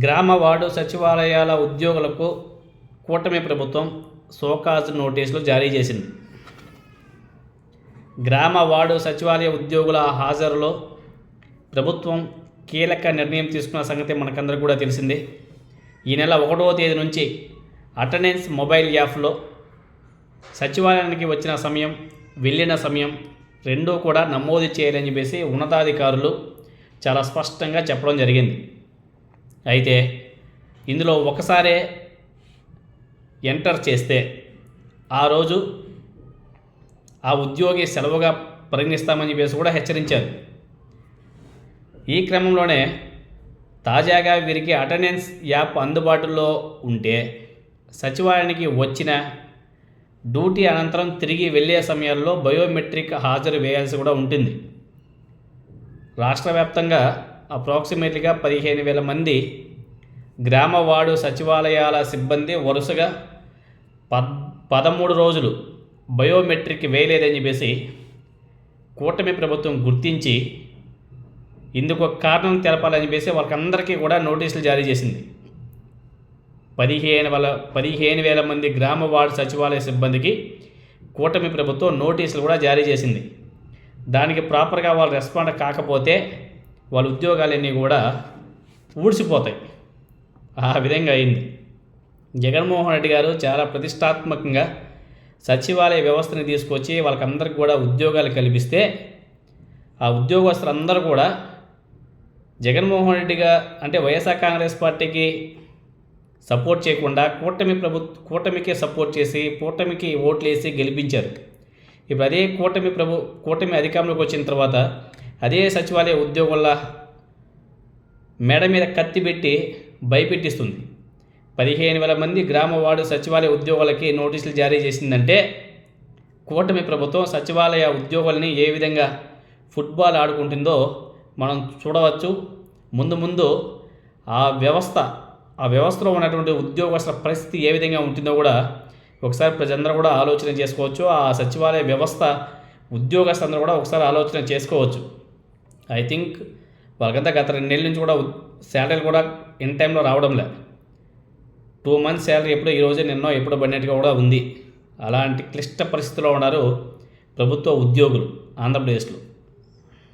గ్రామ వార్డు సచివాలయాల ఉద్యోగులకు కూటమి ప్రభుత్వం సోకాజ్ నోటీసులు జారీ చేసింది. గ్రామ వార్డు సచివాలయ ఉద్యోగుల హాజరులో ప్రభుత్వం కీలక నిర్ణయం తీసుకున్న సంగతి మనకందరికీ కూడా తెలిసిందే. ఈ నెల ఒకటవ తేదీ నుంచి అటెండెన్స్ మొబైల్ యాప్లో సచివాలయానికి వచ్చిన సమయం వెళ్ళిన సమయం రెండూ కూడా నమోదు చేయాలని చెప్పేసి ఉన్నతాధికారులు చాలా స్పష్టంగా చెప్పడం జరిగింది. అయితే ఇందులో ఒకసారే ఎంటర్ చేస్తే ఆ రోజు ఆ ఉద్యోగి సెలవుగా పరిగణిస్తామని చెప్పేసి కూడా హెచ్చరించారు. ఈ క్రమంలోనే తాజాగా వీరికి అటెండెన్స్ యాప్ అందుబాటులో ఉంటే సచివాలయానికి వచ్చిన డ్యూటీ అనంతరం తిరిగి వెళ్ళే సమయాల్లో బయోమెట్రిక్ హాజరు వేయాల్సి కూడా ఉంటుంది. రాష్ట్ర వ్యాప్తంగా అప్రాక్సిమేట్లీగా పదిహేను వేల మంది గ్రామ వార్డు సచివాలయాల సిబ్బంది వరుసగా పద్ పదమూడు రోజులు బయోమెట్రిక్ వేయలేదని చెప్పేసి కూటమి ప్రభుత్వం గుర్తించి ఇందుకు కారణం తెలపాలని చెప్పేసి వాళ్ళకందరికీ కూడా నోటీసులు జారీ చేసింది. పదిహేను వేల పదిహేను వేల మంది గ్రామ వార్డు సచివాలయ సిబ్బందికి కూటమి ప్రభుత్వం నోటీసులు కూడా జారీ చేసింది. దానికి ప్రాపర్గా వాళ్ళు రెస్పాండ్ కాకపోతే వాళ్ళ ఉద్యోగాలన్నీ కూడా ఊడ్చిపోతాయి. ఆ విధంగా అయింది. జగన్మోహన్ రెడ్డి గారు చాలా ప్రతిష్టాత్మకంగా సచివాలయ వ్యవస్థని తీసుకొచ్చి వాళ్ళకందరికి కూడా ఉద్యోగాలు కల్పిస్తే ఆ ఉద్యోగస్తులందరూ కూడా జగన్మోహన్ రెడ్డిగా అంటే వైఎస్ఆర్ కాంగ్రెస్ పార్టీకి సపోర్ట్ చేయకుండా కూటమి ప్రభుత్వ కూటమికే సపోర్ట్ చేసి కూటమికి ఓట్లు వేసి గెలిపించారు. ఇప్పుడు అదే కూటమి ప్రభు కూటమి అధికారంలోకి వచ్చిన తర్వాత అదే సచివాలయ ఉద్యోగుల మెడ మీద కత్తి పెట్టి భయపెట్టిస్తుంది. పదిహేను వేల మంది గ్రామ వార్డు సచివాలయ ఉద్యోగులకి నోటీసులు జారీ చేసిందంటే కూటమి ప్రభుత్వం సచివాలయ ఉద్యోగుల్ని ఏ విధంగా ఫుట్బాల్ ఆడుకుంటుందో మనం చూడవచ్చు. ముందు ముందు ఆ వ్యవస్థ ఆ వ్యవస్థలో ఉన్నటువంటి ఉద్యోగస్తుల పరిస్థితి ఏ విధంగా ఉంటుందో కూడా ఒకసారి ప్రజలందరూ కూడా ఆలోచన చేసుకోవచ్చు. ఆ సచివాలయ వ్యవస్థ ఉద్యోగస్తులందరూ కూడా ఒకసారి ఆలోచన చేసుకోవచ్చు. ఐ థింక్ వాళ్ళకంతా గత రెండేళ్ళ నుంచి కూడా శాలరీలు కూడా ఇన్ టైంలో రావడం లే టూ మంత్స్ శాలరీ ఎప్పుడో ఈరోజు నిన్నో ఎప్పుడో పడినట్టుగా కూడా ఉంది. అలాంటి క్లిష్ట పరిస్థితిలో ఉన్నారు ప్రభుత్వ ఉద్యోగులు ఆంధ్రప్రదేశ్లో.